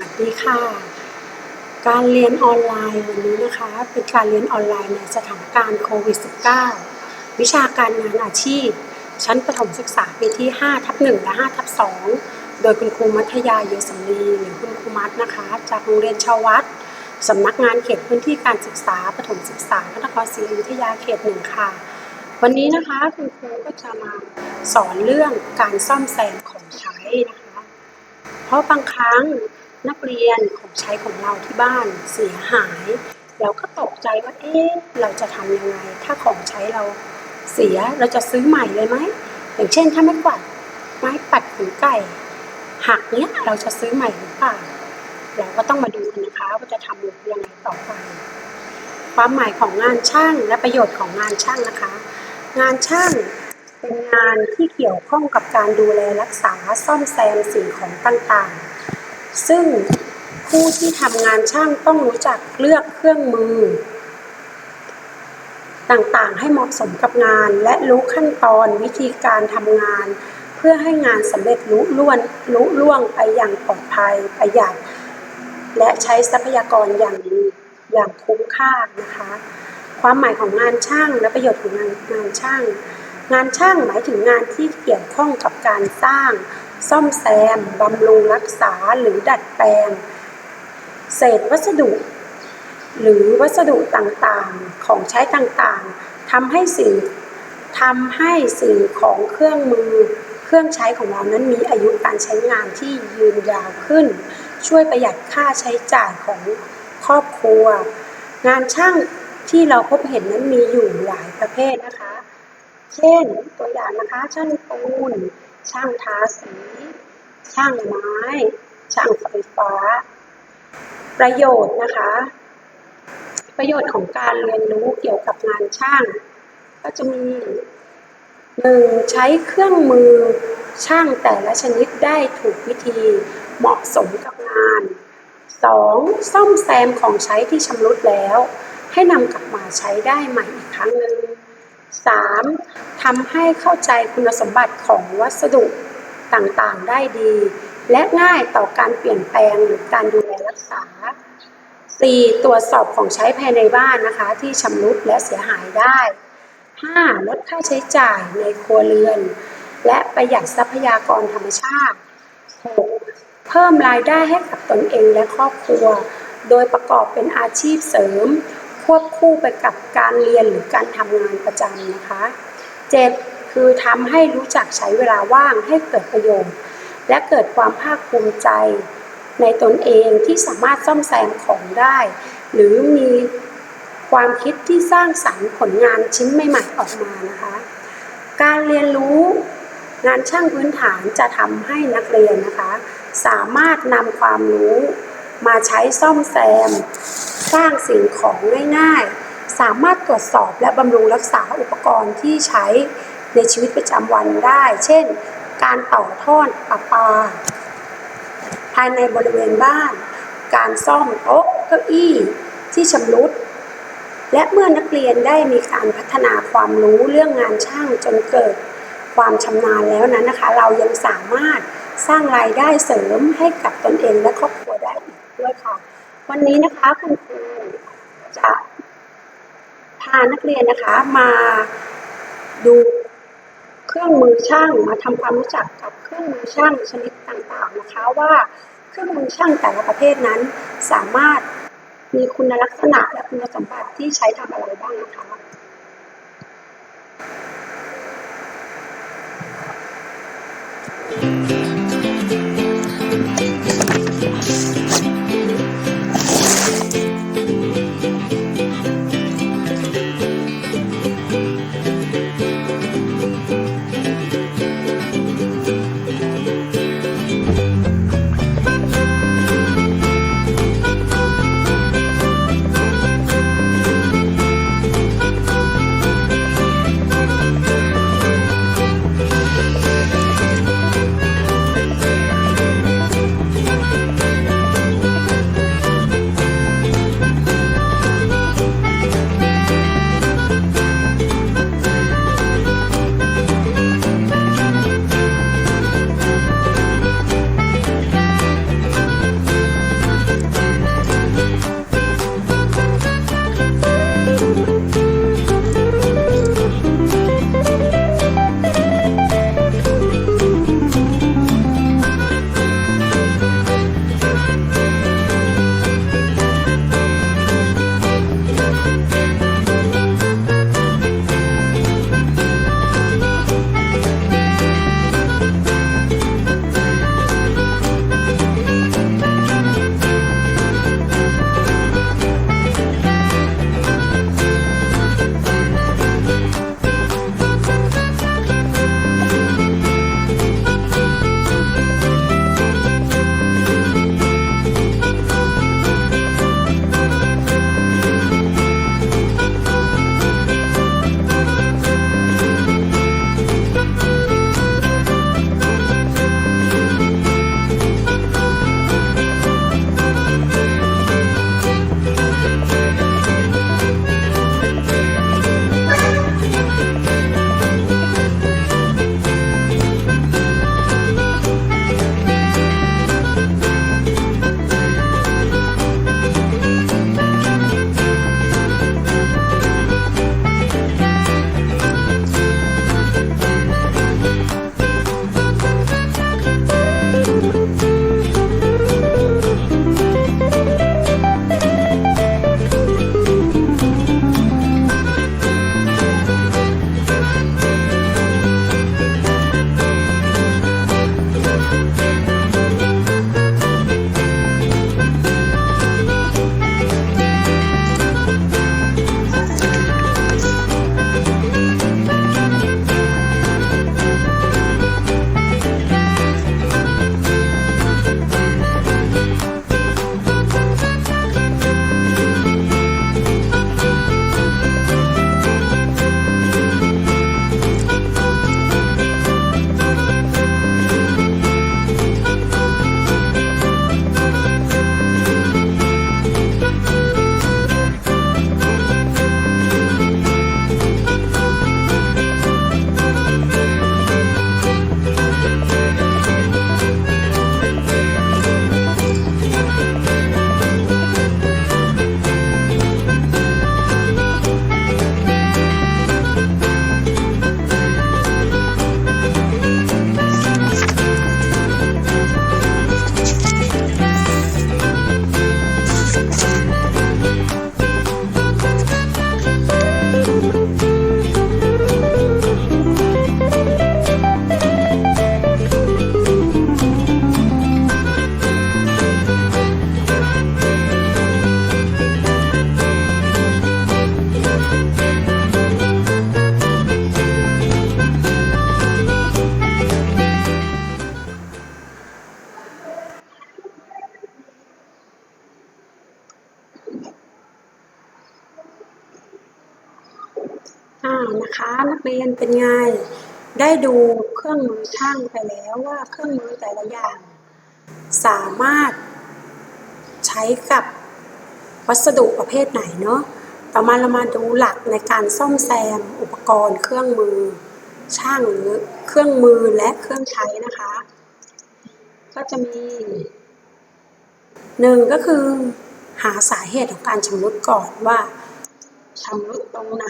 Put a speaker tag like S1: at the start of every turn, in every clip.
S1: วัสดีค่ะ การเรียนออนไลน์วันนี้นะคะ เป็นการเรียนออนไลน์ในสถานการณ์โควิด -19 วิชาการงานอาชีพ ชั้นประถมศึกษาปีที่ 5 ทับ 1 และ 5 ทับ 2 โดยคุณครูมัธยาเยสำลีหรือคุณครูมัดนะคะ จากโรงเรียนชาววัดสำนักงานเขตพื้นที่การศึกษาประถมศึกษาพระนครศรีอยุธยาเขตหนึ่งค่ะ วันนี้นะคะคุณครูก็จะมาสอนเรื่องการซ่อมแซมของใช้นะคะ เพราะบางครั้ง นักเรียนของใช้ของเราที่บ้านเสียหาย เราก็ตกใจว่า เอ๊ะ เราจะทำยังไง ถ้าของใช้เราเสีย เราจะซื้อใหม่เลยไหม อย่างเช่น ถ้าไม่กวาดไม้ปัดขนไก่หักเนี้ยเราจะซื้อใหม่หรือเปล่า เราก็ต้องมาดูกันนะคะว่าจะทำยังไงต่อไป ความหมายของงานช่างและประโยชน์ของงานช่างนะคะ งานช่างเป็นงานที่เกี่ยวข้องกับการดูแลรักษาซ่อมแซมสิ่งของต่างๆ ซึ่งผู้ที่ทำงานช่างต้องรู้จักเลือกเครื่องมือ ต่างๆให้เหมาะสมกับงาน และรู้ขั้นตอนวิธีการทำงาน เพื่อให้งานสำเร็จลุล่วนลุล่วงไปอย่างปลอดภัยประหยัดและใช้ทรัพยากรอย่างดีอย่างคุ้มค่านะคะ ความหมายของงานช่างและประโยชน์ของงานงานช่าง งานช่างหมายถึงงานที่เกี่ยวข้องกับการสร้าง ซ่อมแซม บำรุงรักษาหรือดัดแปลง เศษวัสดุ หรือวัสดุต่างๆของใช้ต่างๆทำให้สิ่งทำให้สิ่งของเครื่องมือ เครื่องใช้ของเรานั้นมีอายุการใช้งานที่ยืนยาวขึ้น ช่วยประหยัดค่าใช้จ่ายของครอบครัว งานช่างที่เราพบเห็นนั้นมีอยู่หลายประเภทนะคะ เช่นตัวอย่างนะคะช่างปูน ช่างทาสี ช่างไม้ ช่างไฟฟ้า ประโยชน์นะคะ ประโยชน์ของการเรียนรู้เกี่ยวกับงานช่าง ก็จะมีหนึ่งใช้เครื่องมือช่างแต่ละชนิดได้ถูกวิธีเหมาะสมกับงาน 2. ซ่อมแซมของใช้ที่ชำรุดแล้ว ให้นำกลับมาใช้ได้ใหม่อีกครั้งหนึ่ง 3. ทำให้เข้าใจคุณสมบัติของวัสดุต่างๆ ได้ดี และง่ายต่อการเปลี่ยนแปลงหรือการดูแลรักษา 4. ตรวจสอบของใช้ภายในบ้านนะคะ ที่ชำรุดและเสียหายได้ 5. ลดค่าใช้จ่ายในครัวเรือน และประหยัดทรัพยากรธรรมชาติ 6. เพิ่มรายได้ให้กับตนเองและครอบครัว โดยประกอบเป็นอาชีพเสริม ควบคู่ไปกับการเรียนหรือการทำงานประจำนะคะ 7. คือทำให้รู้จักใช้เวลาว่างให้เกิดประโยชน์ และเกิดความภาคภูมิใจ ในตนเองที่สามารถซ่อมแซมของได้ หรือมีความคิดที่สร้างสรรค์ผลงานชิ้นใหม่ๆออกมานะคะ การเรียนรู้งานช่างพื้นฐานจะทำให้นักเรียนนะคะ สามารถนำความรู้ มาใช้ซ่อมแซม สร้างสิ่งของง่ายๆ สามารถตรวจสอบและบำรุงรักษาอุปกรณ์ที่ใช้ในชีวิตประจำวันได้ เช่น การต่อท่อนประปา ภายในบริเวณบ้าน การซ่อมโต๊ะเก้าอี้ที่ชำรุดและเมื่อนักเรียนได้มีการพัฒนาความรู้เรื่องงานช่างจนเกิดความชำนาญแล้วนั้นนะคะ เรายังสามารถสร้างรายได้เสริมให้กับตนเองและครอบครัวได้ ด้วยค่ะ วันนี้นะคะคุณครูจะพานักเรียนนะคะมาดูเครื่องมือช่างมาทำความรู้จักกับเครื่องมือช่างชนิดต่างๆนะคะว่าเครื่องมือช่างแต่ละประเภทนั้นสามารถมีคุณลักษณะและคุณสมบัติที่ใช้ทำอะไรบ้างนะคะ
S2: ค
S1: นักเรียนเป็นไง ได้ดูเครื่องมือช่างไปแล้วว่าเครื่องมือแต่ละอย่าง สามารถใช้กับวัสดุประเภทไหนเนาะต่อมาเรามาดูหลักในการซ่อมแซมอุปกรณ์เครื่องมือ ช่างหรือเครื่องมือและเครื่องใช้นะคะ ก็จะมีหนึ่งก็คือหาสาเหตุของการชำรุดก่อนว่าชำรุดตรงไหน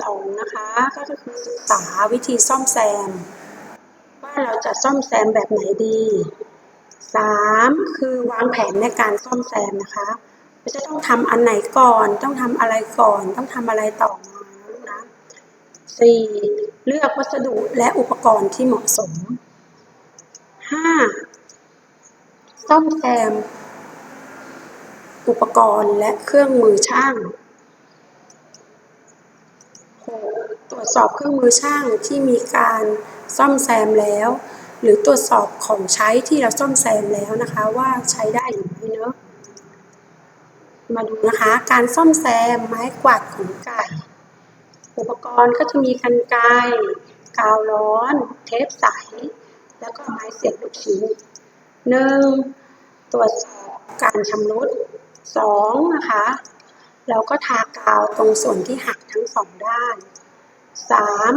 S1: สองนะคะ ก็คือศึกษาวิธีซ่อมแซม ว่าเราจะซ่อมแซมแบบไหนดีสามคือวางแผนในการซ่อมแซมนะคะว่าจะต้องทำอันไหนก่อน ต้องทำอะไรก่อน ต้องทำอะไรต่อมานะลูกนะสี่เลือกวัสดุและอุปกรณ์ที่เหมาะสมห้าซ่อมแซม อุปกรณ์และเครื่องมือช่างหก ตรวจสอบเครื่องมือช่างที่มีการซ่อมแซมแล้ว หรือตรวจสอบของใช้ที่เราซ่อมแซมแล้วนะคะ ว่าใช้ได้หรือไม่เนอะมาดูนะคะ การซ่อมแซมไม้กวาดขนไก่อุปกรณ์ก็จะมีกันไกรกาวร้อน เทปใส แล้วก็ไม้เสียบลูกชิ้นหนึ่งตรวจสอบการชำรุดสองนะคะเราก็ทากาวตรงส่วนที่หักทั้งสองด้าน สาม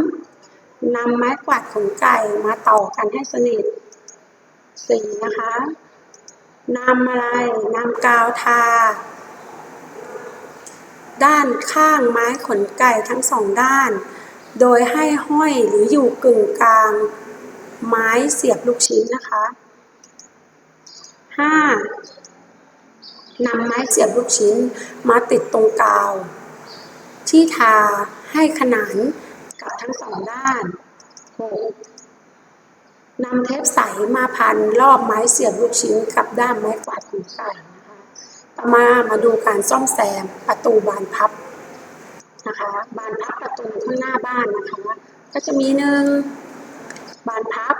S1: นำไม้กวาดขนไก่มาต่อกันให้สนิทสี่นะคะนำอะไรนำกาวทา ด้านข้างไม้ขนไก่ทั้งสองด้าน โดยให้ห้อยหรืออยู่กึ่งกลาง ไม้เสียบลูกชิ้นนะคะห้านำไม้เสียบลูกชิ้นมาติดตรงกาว ที่ทาให้ขนาน กับทั้งสองด้านหกนำเทปใสมาพันรอบไม้เสียบลูกชิ้นกับด้ามไม้กวาดขนไก่นะคะต่อมามาดูการซ่อมแซมประตูบานพับนะคะ บานพับประตูข้างหน้าบ้านนะคะ ก็จะมีหนึ่งบานพับ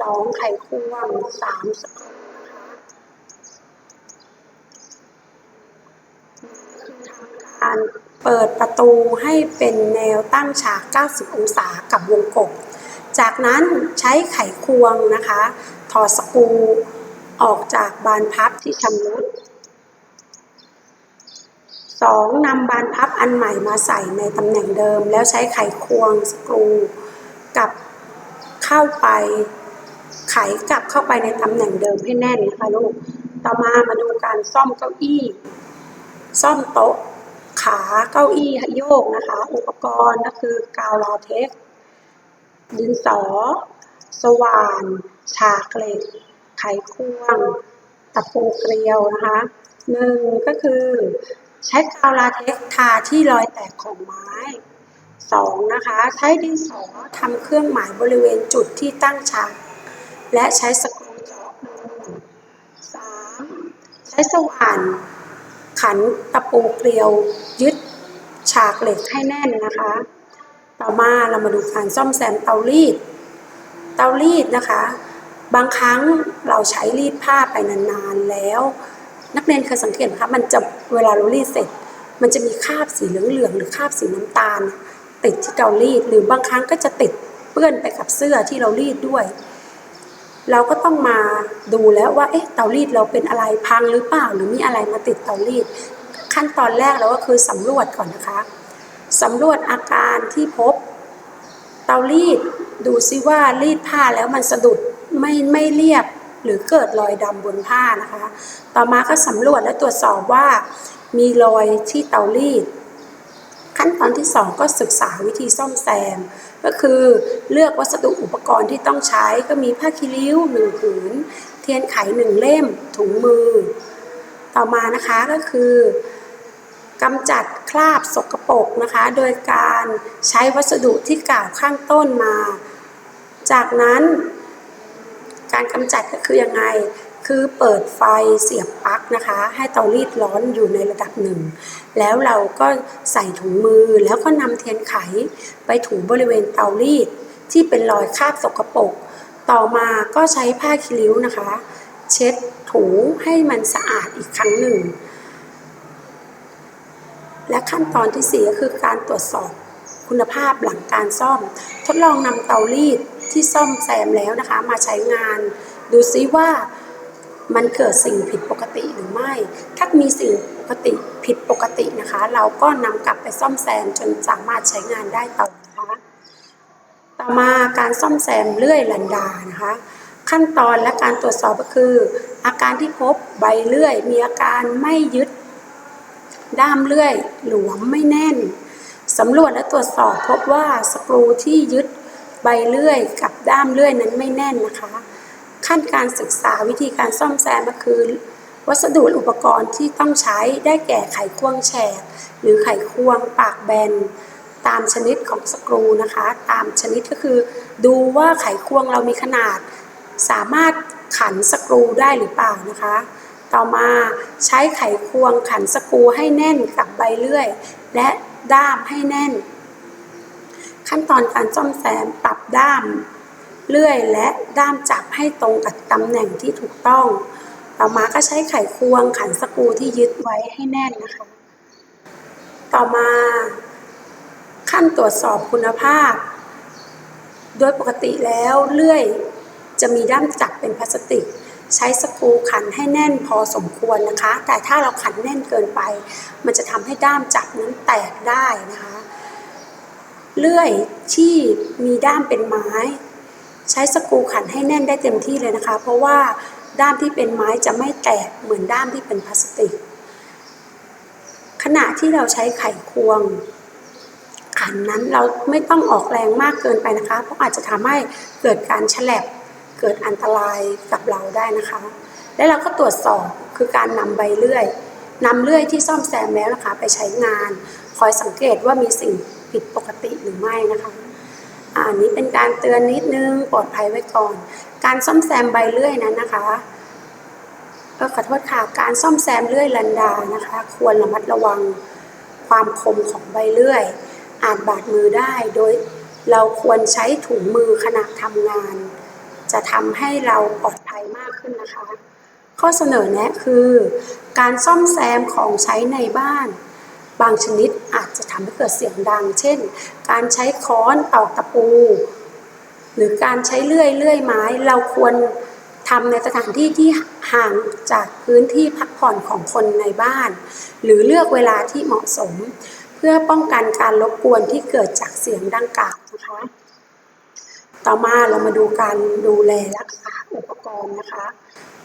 S1: สองไขควงสามสกรูนะคะการ เปิดประตูให้เป็นแนวตั้งฉาก 90 องศากับวงกบ จากนั้นใช้ไขควงนะคะ ถอดสกรูออกจากบานพับที่ชำรุด 2. นำบานพับอันใหม่มาใส่ในตำแหน่งเดิม แล้วใช้ไขควงสกรูกับเข้าไป ไขกลับเข้าไปในตำแหน่งเดิมให้แน่นนะคะลูก ต่อมามาดูการซ่อมเก้าอี้ ซ่อมโต๊ะ ขาเก้าอี้โยกนะคะ อุปกรณ์ก็คือกาวลาเท็กดินสอ สว่าน ฉากเหล็ก ไขควง ตะปูเกลียวนะคะหนึ่งก็คือ ใช้กาวลาเท็กทาที่รอยแตกของไม้สองนะคะใช้ดินสอทำเครื่องหมายบริเวณจุดที่ตั้งฉากและใช้สกรูเจาะรูสามใช้สว่าน ขันตะปูเกลียวยึดฉากเหล็กให้แน่นนะคะ ต่อมาเรามาดูการซ่อมแซมเตารีด เตารีดนะคะ บางครั้งเราใช้รีดผ้าไปนานๆแล้ว นักเรียนเคยสังเกตไหมคะมันจะเวลาเรารีดเสร็จ มันจะมีคราบสีเหลืองๆหรือคราบสีน้ำตาล ติดที่เตารีดหรือบางครั้งก็จะติดเปื้อนไปกับเสื้อที่เรารีดด้วย เราก็ต้องมาดูแล้วว่า เอ๊ะ เตารีดเราเป็นอะไรพังหรือเปล่า หรือมีอะไรมาติดเตารีด ขั้นตอนแรกเราก็คือสำรวจก่อนนะคะสำรวจอาการที่พบ เตารีดดูซิว่ารีดผ้าแล้วมันสะดุดไม่ไม่เรียบหรือเกิดรอยดำบนผ้านะคะ ต่อมาก็สำรวจและตรวจสอบว่า มีรอยที่เตารีด ขั้นตอนที่สองก็ศึกษาวิธีซ่อมแซม ก็คือเลือกวัสดุอุปกรณ์ที่ต้องใช้ก็มีผ้าคีริ้วหนึ่งผืน เทียนไขหนึ่งเล่ม ถุงมือ ต่อมานะคะก็คือกำจัดคราบสกปรกนะคะ โดยการใช้วัสดุที่กล่าวข้างต้นมา จากนั้นการกำจัดก็คือยังไง คือเปิดไฟเสียบปลั๊กนะคะ ให้เตารีดร้อนอยู่ในระดับหนึ่ง แล้วเราก็ใส่ถุงมือแล้วก็นำเทียนไข ไปถูบริเวณเตารีดที่เป็นรอยคราบสกปรกต่อมาก็ใช้ผ้าคีริ้วนะคะ เช็ดถูให้มันสะอาดอีกครั้งหนึ่ง และขั้นตอนที่สี่ก็คือการตรวจสอบคุณภาพหลังการซ่อม ทดลองนำเตารีดที่ซ่อมแซมแล้วนะคะ มาใช้งาน ดูซิว่า มันเกิดสิ่งผิดปกติหรือไม่ ถ้ามีสิ่งปกติผิดปกตินะคะ เราก็นำกลับไปซ่อมแซมจนสามารถใช้งานได้ต่อนะคะต่อมาการซ่อมแซมเลื่อยลันดานะคะ ขั้นตอนและการตรวจสอบก็คือ อาการที่พบใบเลื่อย มีอาการไม่ยึด ด้ามเลื่อย หลวมไม่แน่นสำรวจและตรวจสอบพบว่าสกรูที่ยึดใบเลื่อย กับด้ามเลื่อยนั้นไม่แน่นนะคะ ขั้นการศึกษาวิธีการซ่อมแซมก็คือ วัสดุอุปกรณ์ที่ต้องใช้ได้แก่ไขควงแฉก หรือไขควงปากแบน ตามชนิดของสกรูนะคะ ตามชนิดก็คือ ดูว่าไขควงเรามีขนาด สามารถขันสกรูได้หรือเปล่านะคะ ต่อมาใช้ไขควงขันสกรูให้แน่นกับใบเลื่อย และด้ามให้แน่น ขั้นตอนการซ่อมแซมปรับด้าม เลื่อยและด้ามจับให้ตรงกับตำแหน่งที่ถูกต้อง ต่อมาก็ใช้ไขควงขันสกรูที่ยึดไว้ให้แน่นนะคะ ต่อมาขั้นตรวจสอบคุณภาพ โดยปกติแล้วเลื่อยจะมีด้ามจับเป็นพลาสติก ใช้สกรูขันให้แน่นพอสมควรนะคะ แต่ถ้าเราขันแน่นเกินไป มันจะทำให้ด้ามจับนั้นแตกได้นะคะ เลื่อยที่มีด้ามเป็นไม้ ใช้สกรูขันให้แน่นได้เต็มที่เลยนะคะ เพราะว่าด้ามที่เป็นไม้จะไม่แตกเหมือนด้ามที่เป็นพลาสติก ขณะที่เราใช้ไขควง ขันนั้นเราไม่ต้องออกแรงมากเกินไปนะคะ เพราะอาจจะทำให้เกิดการฉลับเกิดอันตรายกับเราได้นะคะ และเราก็ตรวจสอบคือการนำใบเลื่อยนำเลื่อยที่ซ่อมแซมแล้วนะคะ ไปใช้งาน คอยสังเกตว่ามีสิ่งผิดปกติหรือไม่นะคะ อันนี้เป็นการเตือนนิดนึงปลอดภัยไว้ก่อน การซ่อมแซมใบเลื่อยนั้นนะคะเออขอโทษค่ะการซ่อมแซมเลื่อยลันดานะคะ ควรระมัดระวังความคมของใบเลื่อย อาจบาดมือได้โดยเราควรใช้ถุงมือขณะทำงาน จะทำให้เราปลอดภัยมากขึ้นนะคะ ข้อเสนอแนะคือ การซ่อมแซมของใช้ในบ้าน บางชนิดอาจจะทำให้เกิดเสียงดัง เช่น การใช้ค้อนตอกตะปู หรือการใช้เลื่อยเลื่อยไม้ เราควรทำในสถานที่ที่ห่างจากพื้นที่พักผ่อนของคนในบ้าน หรือเลือกเวลาที่เหมาะสม เพื่อป้องกันการรบกวนที่เกิดจากเสียงดังกล่าวนะคะ ต่อมาเรามาดูการดูแลรักษาอุปกรณ์นะคะ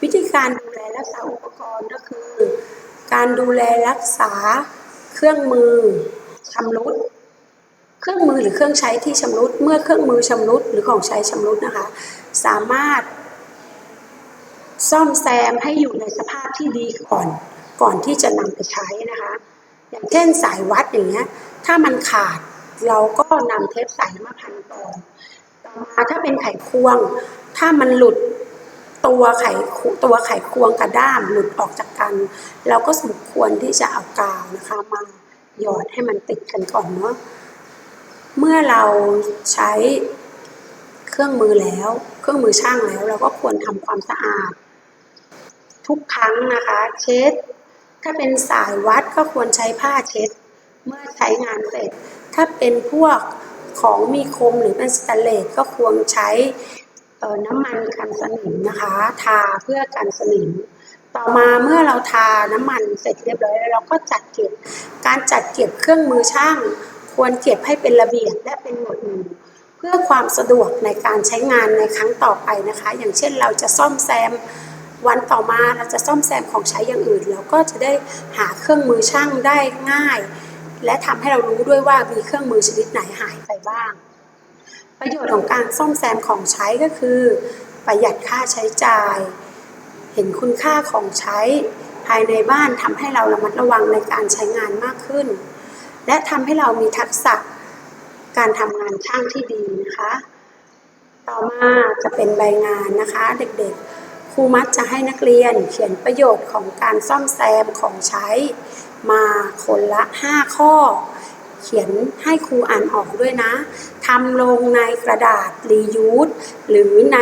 S1: วิธีการดูแลรักษาอุปกรณ์ก็คือ การดูแลรักษา เครื่องมือชำรุด เครื่องมือหรือเครื่องใช้ที่ชำรุด เมื่อเครื่องมือชำรุดหรือของใช้ชำรุดนะคะ สามารถ ซ่อมแซมให้อยู่ในสภาพที่ดีก่อน ก่อนที่จะนำไปใช้นะคะ อย่างเช่นสายวัดอย่างเงี้ย ถ้ามันขาดเราก็นำเทปใสมาพันก่อนต่อมาถ้าเป็นไขควง ถ้ามันหลุด ตัวไขควตัวไขควงกับด้ามหลุดออกจากกัน เราก็สมควรที่จะเอากาวนะคะมาหยอดให้มันติดกันก่อนเนาะเมื่อเราใช้เครื่องมือแล้ว เครื่องมือช่างแล้ว เราก็ควรทำความสะอาด ทุกครั้งนะคะ เช็ด ถ้าเป็นสายวัดก็ควรใช้ผ้าเช็ด เมื่อใช้งานเสร็จ ถ้าเป็นพวกของมีคมหรือเป็นสแตนเลสก็ควรใช้ น้ำมันกันสนิมนะคะ ทาเพื่อกันสนิม ต่อมาเมื่อเราทาน้ำมันเสร็จเรียบร้อยแล้วเราก็จัดเก็บ การจัดเก็บเครื่องมือช่าง ควรเก็บให้เป็นระเบียบและเป็นหมวดหมู่เพื่อความสะดวกในการใช้งานในครั้งต่อไปนะคะ อย่างเช่นเราจะซ่อมแซมวันต่อมาเราจะซ่อมแซมของใช้อย่างอื่นเราก็จะได้หาเครื่องมือช่างได้ง่าย และทำให้เรารู้ด้วยว่ามีเครื่องมือชนิดไหนหายไปบ้าง ประโยชน์ของการซ่อมแซมของใช้ก็คือ ประหยัดค่าใช้จ่าย เห็นคุณค่าของใช้ภายในบ้านทำให้เราระมัดระวังในการใช้งานมากขึ้น และทำให้เรามีทักษะการทำงานช่างที่ดีนะคะ ต่อมาจะเป็นใบงานนะคะ เด็กๆ ครูมัดจะให้นักเรียนเขียนประโยชน์ของการซ่อมแซมของใช้มาคนละ 5 ข้อ เขียนให้ครูอ่านออกด้วยนะทำลงในกระดาษรียูสหรือใน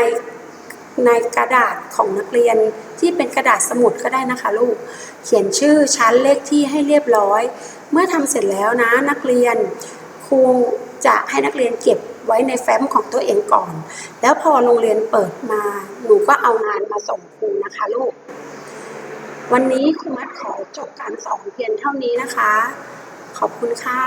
S1: ในกระดาษของนักเรียนที่เป็นกระดาษสมุดก็ได้นะคะลูก เขียนชื่อชั้นเลขที่ให้เรียบร้อย เมื่อทำเสร็จแล้วนะนักเรียนครูจะให้นักเรียนเก็บไว้ในแฟ้มของตัวเองก่อน แล้วพอโรงเรียนเปิดมาหนูก็เอางานมาส่งครูนะคะลูก วันนี้ครูมัดขอจบการสอนเพียงเท่านี้นะคะ ขอบคุณค่ะ